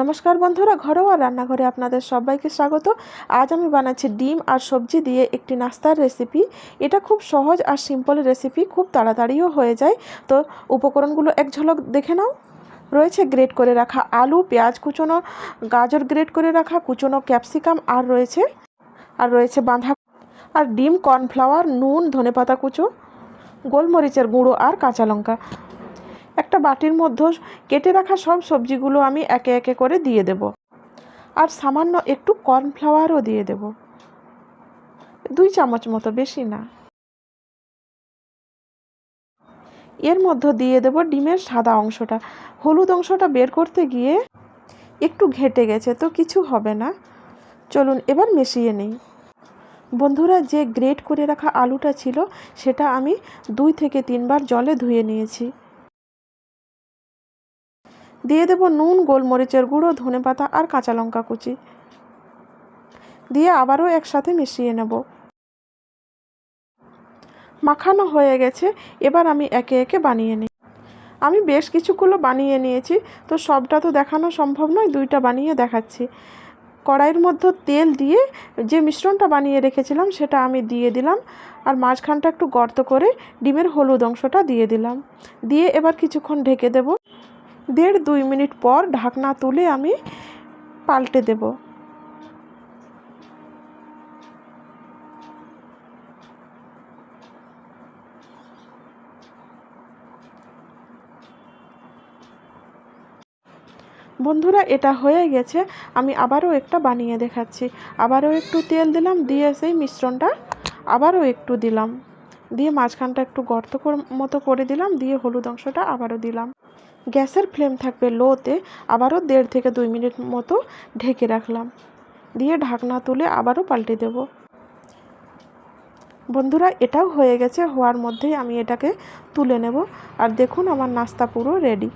নমস্কার বন্ধুরা, ঘরোয়া রান্নাঘরে আপনাদের সবাইকে স্বাগত। আজ আমি বানাচ্ছি ডিম আর সবজি দিয়ে একটি নাস্তার রেসিপি এটা খুব সহজ আর সিম্পল রেসিপি খুব তাড়াতাড়িও হয়ে যায়। তো উপকরণগুলো এক ঝলক দেখে নাও। রয়েছে গ্রেট করে রাখা আলু, পেঁয়াজ কুচোনো, গাজর গ্রেট করে রাখা কুচোনো ক্যাপসিকাম আর রয়েছে আর রয়েছে বাঁধা আর ডিম কর্নফ্লাওয়ার নুন, ধনেপাতা কুচো, গোলমরিচের গুঁড়ো আর কাঁচা লঙ্কা। একটা বাটির মধ্যে কেটে রাখা সব সবজিগুলো আমি একে একে করে দিয়ে দেব। আর সামান্য একটু কর্নফ্লাওয়ারও দিয়ে দেব। দুই চামচ মতো, বেশি না। এর মধ্যে দিয়ে দেব ডিমের সাদা অংশটা। হলুদ অংশটা বের করতে গিয়ে একটু ঘেটে গেছে, তো কিছু হবে না। চলুন, এবার মিশিয়ে নিই। বন্ধুরা, যে গ্রেট করে রাখা আলুটা ছিল, সেটা আমি দুই থেকে তিনবার জলে ধুয়ে নিয়েছি। দিয়ে দেব নুন, গোলমরিচের গুঁড়ো ধনেপাতা আর কাঁচা লঙ্কা কুচি। দিয়ে আবারও একসাথে মিশিয়ে নেব। মাখানো হয়ে গেছে, এবার আমি একে একে বানিয়ে নিই। আমি বেশ কিছুগুলো বানিয়ে নিয়েছি, তো সবটা তো দেখানো সম্ভব নয়, দুইটা বানিয়ে দেখাচ্ছি। কড়াইয়ের মধ্যে তেল দিয়ে যে মিশ্রণটা বানিয়ে রেখেছিলাম, সেটা আমি দিয়ে দিলাম, আর মাঝখানটা একটু গর্ত করে ডিমের হলুদ অংশটা দিয়ে দিলাম। দিয়ে এবার কিছুক্ষণ ঢেকে দেব। দেড় দুই মিনিট পর ঢাকনা তুলে আমি পাল্টে দেব। বন্ধুরা, এটা হয়ে গেছে। আমি আবারও একটা বানিয়ে দেখাচ্ছি। আবারও একটু তেল দিলাম, দিয়ে সেই মিশ্রণটা আবারও একটু দিলাম। দিয়ে মাঝখানটা একটু গর্ত মতো করে দিলাম, দিয়ে হলুদ অংশটা আবারও দিলাম। গ্যাসের ফ্লেম থাকবে লোতে, আবারও দেড় থেকে দুই মিনিট মতো ঢেকে রাখলাম। দিয়ে ঢাকনা তুলে আবারও পাল্টে দেব। বন্ধুরা, এটাও হয়ে গেছে, হওয়ার মধ্যেই আমি এটাকে তুলে নেব। আর দেখুন, আমার নাস্তা পুরো রেডি।